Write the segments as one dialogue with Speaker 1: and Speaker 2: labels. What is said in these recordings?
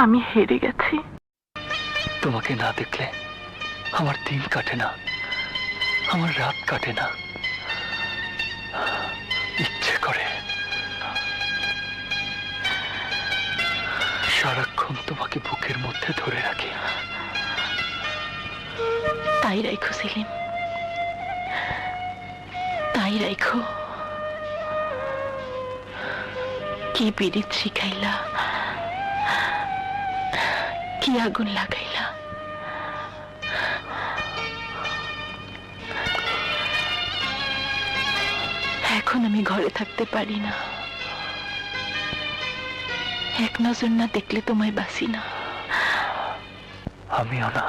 Speaker 1: আমি হেরে গেছি।
Speaker 2: তোমাকে না দেখলে আমার দিন কাটে না আমার রাত কাটে না। ইচ্ছে করে। সারাক্ষণ তোমাকে বুকের মধ্যে ধরে রাখি।
Speaker 1: তাই রাখো সেলিম। তাই রাইখো। কি বিড়িত শিখাইলা। কি আগুন লাগাইলা? এখন আমি ঘরে থাকতে পারি না। এক নজর না দেখলে তোমায় বাসি না।
Speaker 2: আমিও না।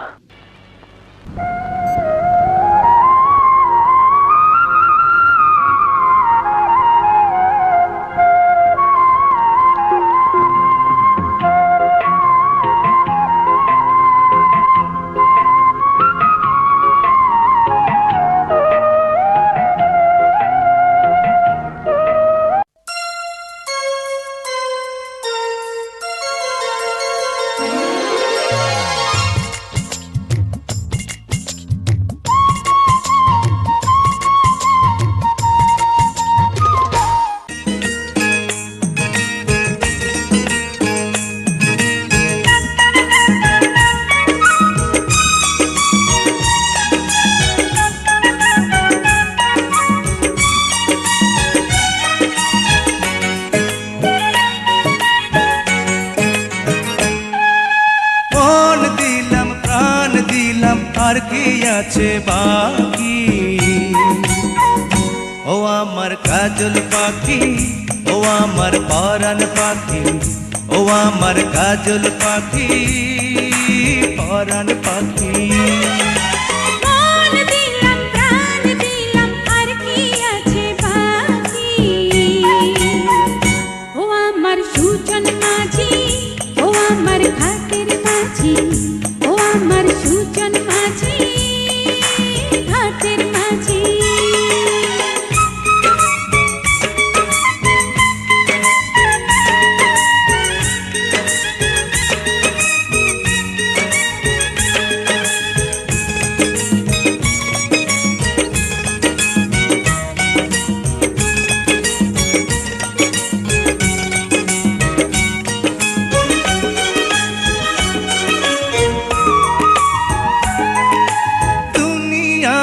Speaker 3: আর কি আছে বাকি? ও আমার কাজল পাখি, ও আমার পরাণ পাখি, ও আমার কাজল পাখি, পরাণ পাখি।
Speaker 4: সুজন মাঝি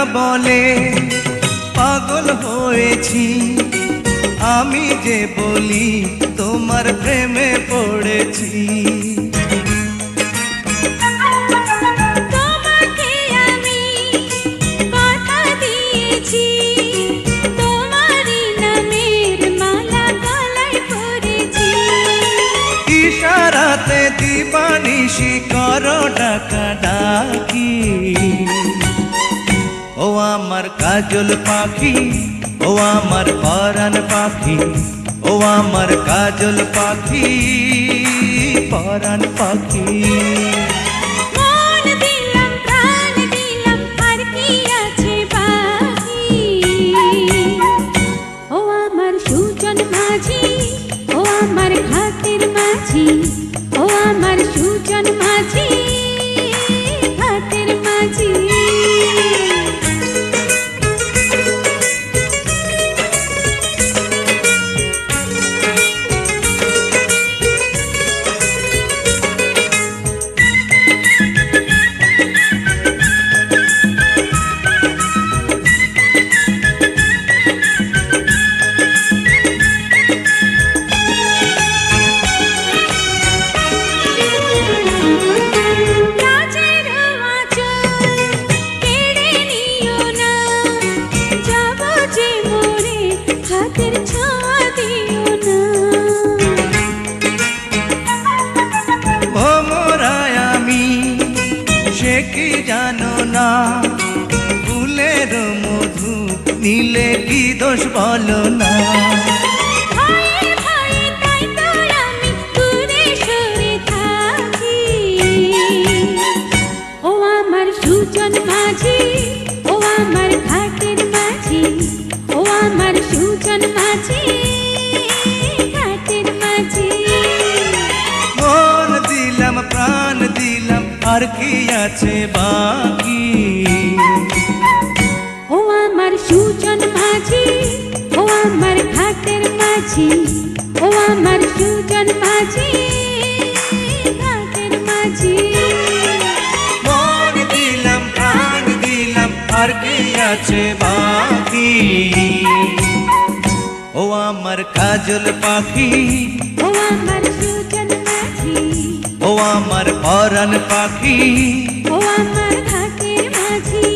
Speaker 3: বলে পাগল হয়েছি। আমি যে বলি তোমার প্রেমে পড়েছি। ইশারাতে দিবানিশি করো ডাকি। আমার কাজল পাখি, ও আমার পরাণ পাখি, ও আমার কাজল পাখি, পরাণ পাখি।
Speaker 4: ও আমার সুজন মাঝি
Speaker 3: নিলে কি দোষ বলো না?
Speaker 4: ও আমার সুজন মাঝি ও আমার ঘাটের মাঝি ও আমার সুজন মাঝি ঘাটের মাঝি।
Speaker 3: মন দিলাম প্রাণ দিলাম আর কি আছে বাকি?
Speaker 4: সুজন মাঝি ও আমার ঘাটের মাঝি ও আমার সুজন মাঝি ঘাটের মাঝি।
Speaker 3: মন দিলাম প্রাণ দিলাম আর কি আছে বাকি? ও আমার কাজল পাখি
Speaker 4: ও আমার সুজন মাঝি
Speaker 3: ও আমার পরাণ পাখি।
Speaker 4: ও আমার ঘাটের মাঝি।